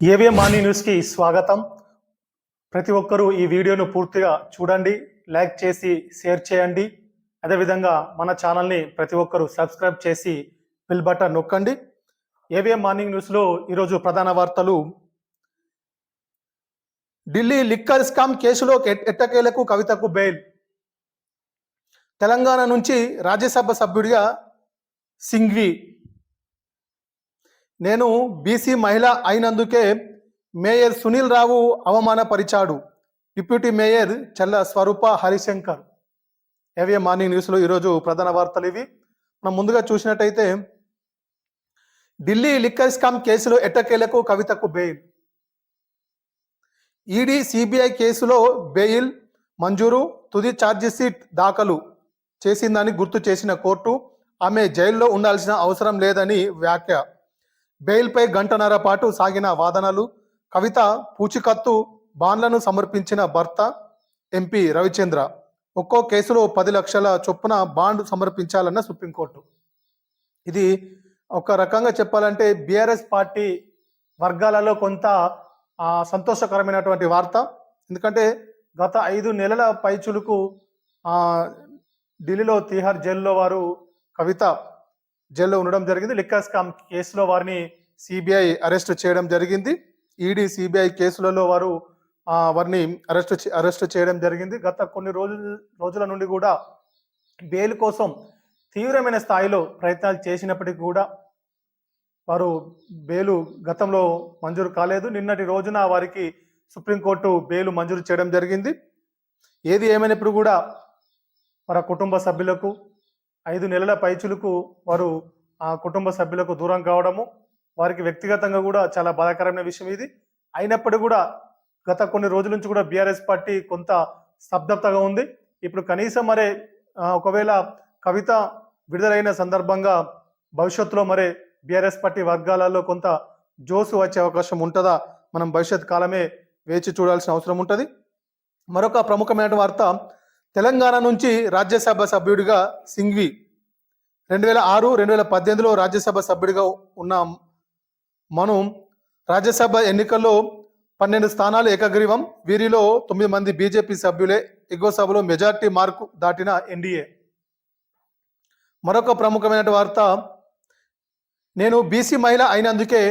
ఏవే మార్నింగ్ న్యూస్కి స్వాగతం. ప్రతి ఒక్కరూ ఈ వీడియోను పూర్తిగా చూడండి లైక్ చేసి షేర్ చేయండి. అదేవిధంగా మన ఛానల్ని ప్రతి ఒక్కరూ సబ్స్క్రైబ్ చేసి బిల్ బటన్ నొక్కండి. ఏవిఎం మార్నింగ్ న్యూస్లో ఈరోజు ప్రధాన వార్తలు. ఢిల్లీ లిక్కర్ స్కామ్ కేసులో ఎట్టకేలకు కవితకు బెయిల్. తెలంగాణ నుంచి రాజ్యసభ సభ్యుడిగా సింఘ్వి నేను బీసీ మహిళ అయినందుకే mayor Sunil Rao అవమానపరిచాడు. Deputy mayor Challa Swaroopa Harishankar. ఏవిఏ morning న్యూస్లో ఈరోజు ప్రధాన వార్తలు ఇవి. మనం ముందుగా చూసినట్టయితే ఢిల్లీ లిక్కర్ స్కామ్ కేసులో ఎట్టకేలకు కవితకు బెయిల్. ఈడీ సిబిఐ కేసులో బెయిల్ మంజూరు తుది ఛార్జిషీట్ దాఖలు చేసిందని గుర్తు చేసిన కోర్టు ఆమె జైల్లో ఉండాల్సిన అవసరం లేదని వ్యాఖ్య. బెయిల్పై గంటన్నర పాటు సాగిన వాదనలు కవిత పూచికత్తు బాండ్లను సమర్పించిన భర్త ఎంపీ రవిచంద్ర. ఒక్కో కేసులో పది లక్షల చొప్పున బాండ్ సమర్పించాలన్న సుప్రీంకోర్టు. ఇది ఒక రకంగా చెప్పాలంటే బీఆర్ఎస్ పార్టీ వర్గాలలో కొంత సంతోషకరమైనటువంటి వార్త. ఎందుకంటే గత ఐదు నెలల పైచులకు ఢిల్లీలో తీహార్ జైల్లో వారు కవిత జైల్లో ఉండడం జరిగింది. లిక్కర్ స్కామ్ కేసులో వారిని సిబిఐ అరెస్ట్ చేయడం జరిగింది. ఈడీ సిబిఐ కేసులలో వారు వారిని అరెస్ట్ అరెస్ట్ చేయడం జరిగింది. గత కొన్ని రోజుల రోజుల నుండి కూడా బెయిల్ కోసం తీవ్రమైన స్థాయిలో ప్రయత్నాలు చేసినప్పటికీ కూడా వారు బెయిలు గతంలో మంజూరు కాలేదు. నిన్నటి రోజున వారికి సుప్రీంకోర్టు బెయిలు మంజూరు చేయడం జరిగింది. ఏది ఏమైనప్పుడు కూడా వారి కుటుంబ సభ్యులకు ఐదు నెలల పైచులకు వారు ఆ కుటుంబ సభ్యులకు దూరం కావడము వారికి వ్యక్తిగతంగా కూడా చాలా బాధాకరమైన విషయం ఇది. అయినప్పటికీ కూడా గత కొన్ని రోజుల నుంచి కూడా బీఆర్ఎస్ పార్టీ కొంత స్తబ్దతగా ఉంది. ఇప్పుడు కనీసం మరే ఒకవేళ కవిత విడుదలైన సందర్భంగా భవిష్యత్తులో మరే బీఆర్ఎస్ పార్టీ వర్గాలలో కొంత జోసు వచ్చే అవకాశం ఉంటుందా? మనం భవిష్యత్ కాలమే వేచి చూడాల్సిన అవసరం ఉంటుంది. మరొక ప్రముఖమైన వార్త తెలంగాణ నుంచి రాజ్యసభ సభ్యుడిగా సింఘ్వి రెండు వేల ఆరు రెండు వేల పద్దెనిమిదిలో రాజ్యసభ సభ్యుడిగా ఉన్న మను రాజ్యసభ ఎన్నికల్లో పన్నెండు స్థానాలు ఏకగ్రీవం. వీరిలో తొమ్మిది మంది బీజేపీ సభ్యులే. ఎగువ సభలో మెజార్టీ మార్కు దాటిన ఎన్డీఏ. మరొక ప్రముఖమైన వార్త. నేను బీసీ మహిళ అయినందుకే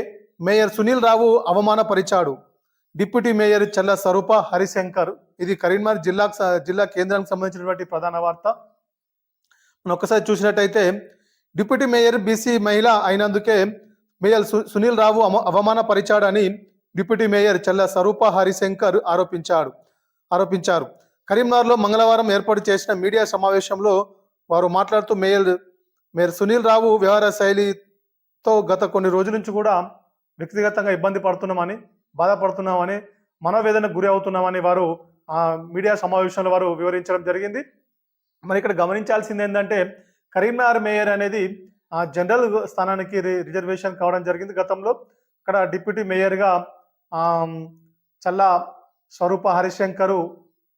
mayor Sunil Rao అవమానపరిచాడు. Deputy mayor Challa Swaroopa Harishankar. ఇది కరీంనగర్ జిల్లా జిల్లా కేంద్రానికి సంబంధించినటువంటి ప్రధాన వార్త. మనం ఒక్కసారి చూసినట్టయితే డిప్యూటీ మేయర్ బీసీ మహిళ అయినందుకే మేయర్ సు- సునీల్ రావు అమ- అవమానపరిచాడని డిప్యూటీ మేయర్ చల్ల స్వరూప హరిశంకర్ ఆరోపించాడు ఆరోపించారు. కరీంనగర్లో మంగళవారం ఏర్పాటు చేసిన మీడియా సమావేశంలో వారు మాట్లాడుతూ మేయర్ మేయర్ సునీల్ రావు వ్యవహార శైలితో గత కొన్ని రోజుల నుంచి కూడా వ్యక్తిగతంగా ఇబ్బంది పడుతున్నామని బాధపడుతున్నామని మనోవేదనకు గురి అవుతున్నామని వారు ఆ మీడియా సమావేశంలో వారు వివరించడం జరిగింది. మరి ఇక్కడ గమనించాల్సింది ఏంటంటే కరీంనగర్ మేయర్ అనేది ఆ జనరల్ స్థానానికి రిజర్వేషన్ కావడం జరిగింది గతంలో. అక్కడ డిప్యూటీ మేయర్గా చల్లా స్వరూప హరిశంకరు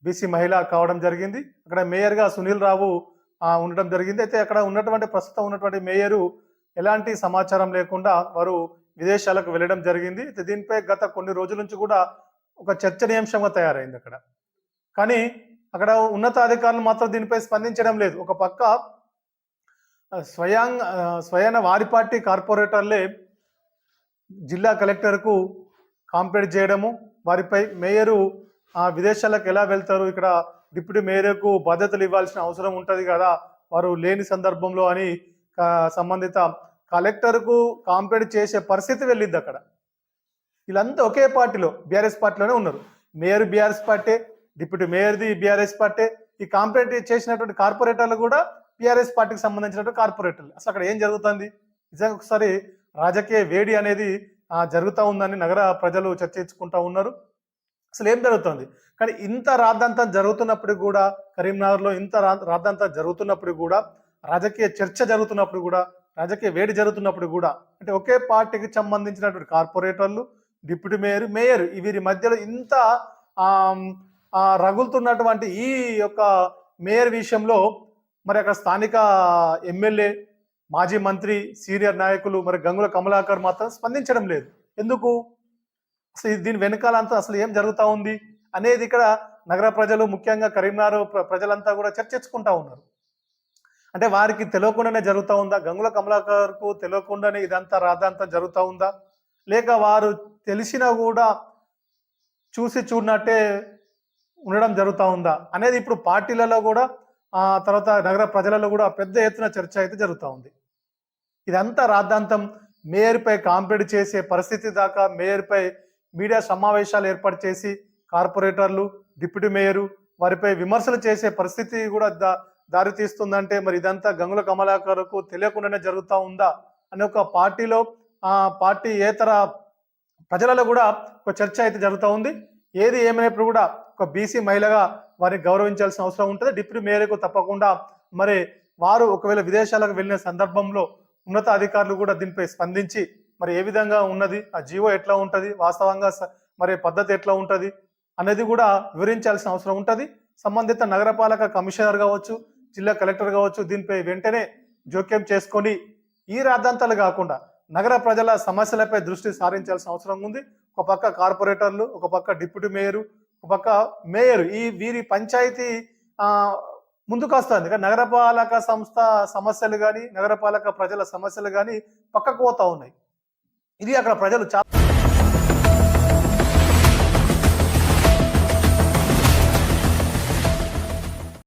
బీసీ మహిళ కావడం జరిగింది. అక్కడ మేయర్గా సునీల్ రావు ఉండడం జరిగింది. అయితే అక్కడ ఉన్నటువంటి ప్రస్తుతం ఉన్నటువంటి మేయరు ఎలాంటి సమాచారం లేకుండా వారు విదేశాలకు వెళ్ళడం జరిగింది. దీనిపై గత కొన్ని రోజుల నుంచి కూడా ఒక చర్చనీయాంశంగా తయారైంది అక్కడ. కానీ అక్కడ ఉన్నతాధికారులు మాత్రం దీనిపై స్పందించడం లేదు. ఒక పక్క స్వయం స్వయాన వారి పార్టీ కార్పొరేటర్లే జిల్లా కలెక్టర్కు కాంప్లైంట్ చేయడము వారిపై మేయరు ఆ, విదేశాలకు ఎలా వెళ్తారు ఇక్కడ డిప్యూటీ మేయర్కు బాధ్యతలు ఇవ్వాల్సిన అవసరం ఉంటుంది కదా వారు లేని సందర్భంలో అని సంబంధిత కలెక్టర్కు కాంప్లైంట్ చేసే పరిస్థితి వెళ్ళింది అక్కడ. వీళ్ళంతా ఒకే పార్టీలో బీఆర్ఎస్ పార్టీలోనే ఉన్నారు. మేయర్ బీఆర్ఎస్ పార్టీ డిప్యూటీ మేయర్ది బీఆర్ఎస్ పార్టీ ఈ కాంప్లైంట్ చేసినటువంటి కార్పొరేటర్లు కూడా బీఆర్ఎస్ పార్టీకి సంబంధించినటువంటి కార్పొరేటర్లు. అసలు అక్కడ ఏం జరుగుతుంది? నిజంగా ఒకసారి రాజకీయ వేడి అనేది జరుగుతూ ఉందని నగర ప్రజలు చర్చించుకుంటూ ఉన్నారు. అసలు ఏం జరుగుతుంది? కానీ ఇంత రాద్ధాంతం జరుగుతున్నప్పుడు కూడా కరీంనగర్లో ఇంత రా- రాద్ధాంతం జరుగుతున్నప్పుడు కూడా రాజకీయ చర్చ జరుగుతున్నప్పుడు కూడా రాజకీయ వేడి జరుగుతున్నప్పుడు కూడా అంటే ఒకే పార్టీకి సంబంధించినటువంటి కార్పొరేటర్లు డిప్యూటీ మేయర్ మేయర్ వీరి మధ్యలో ఇంత రగులుతున్నటువంటి ఈ యొక్క మేయర్ విషయంలో మరి అక్కడ స్థానిక ఎమ్మెల్యే మాజీ మంత్రి సీనియర్ నాయకులు మరి గంగుల కమలాకర్ మాత్రం స్పందించడం లేదు. ఎందుకు? అసలు ఇది దీని వెనకాలంతా అసలు ఏం జరుగుతూ ఉంది? అనేది ఇక్కడ నగర ప్రజలు ముఖ్యంగా కరీంనగర్ ప్ర- ప్రజలంతా కూడా చర్చించుకుంటా ఉన్నారు. అంటే వారికి తెలియకుండానే జరుగుతూ ఉందా? గంగుల కమలాకర్కు తెలియకుండానే ఇదంతా రాదంతా జరుగుతూ ఉందా? లేక వారు తెలిసినా కూడా చూసి చూడనట్టే ఉండడం జరుగుతూ ఉందా? అనేది ఇప్పుడు పార్టీలలో కూడా ఆ తర్వాత నగర ప్రజలలో కూడా పెద్ద ఎత్తున చర్చ అయితే జరుగుతూ ఉంది. ఇదంతా రాద్ధాంతం మేయర్పై కాంపేట్ చేసే పరిస్థితి దాకా మేయర్పై మీడియా సమావేశాలు ఏర్పాటు చేసి కార్పొరేటర్లు డిప్యూటీ మేయరు వారిపై విమర్శలు చేసే పరిస్థితి కూడా దా దారి తీస్తుందంటే మరి ఇదంతా గంగుల కమలాకర్కు తెలియకుండానే జరుగుతూ ఉందా? అనే ఒక పార్టీలో ఆ పార్టీ ఏతర ప్రజలలో కూడా ఒక చర్చ అయితే జరుగుతూ ఉంది. ఏది ఏమైనప్పుడు కూడా ఒక బీసీ మహిళగా వారిని గౌరవించాల్సిన అవసరం ఉంటుంది. డిప్యూటీ మేయర్కు తప్పకుండా మరి వారు ఒకవేళ విదేశాలకు వెళ్ళిన సందర్భంలో ఉన్నత అధికారులు కూడా దీనిపై స్పందించి మరి ఏ విధంగా ఉన్నది ఆ జీవో ఎట్లా ఉంటుంది వాస్తవంగా స- మరి పద్ధతి ఎట్లా ఉంటుంది అనేది కూడా వివరించాల్సిన అవసరం ఉంటుంది. సంబంధిత నగరపాలక కమిషనర్ కావచ్చు జిల్లా కలెక్టర్ కావచ్చు దీనిపై వెంటనే జోక్యం చేసుకొని ఈ రాద్ధాంతాలు కాకుండా నగర ప్రజల సమస్యలపై దృష్టి సారించాల్సిన అవసరం ఉంది. ఒక పక్క కార్పొరేటర్లు ఒక పక్క డిప్యూటీ మేయరు ఒక పక్క మేయర్ ఈ వీరి పంచాయతీ ముందుకు వస్తుంది. కానీ నగరపాలక సంస్థ సమస్యలు కానీ నగరపాలక ప్రజల సమస్యలు కానీ పక్కకు పోతా ఉన్నాయి. ఇది అక్కడ ప్రజలు చాలా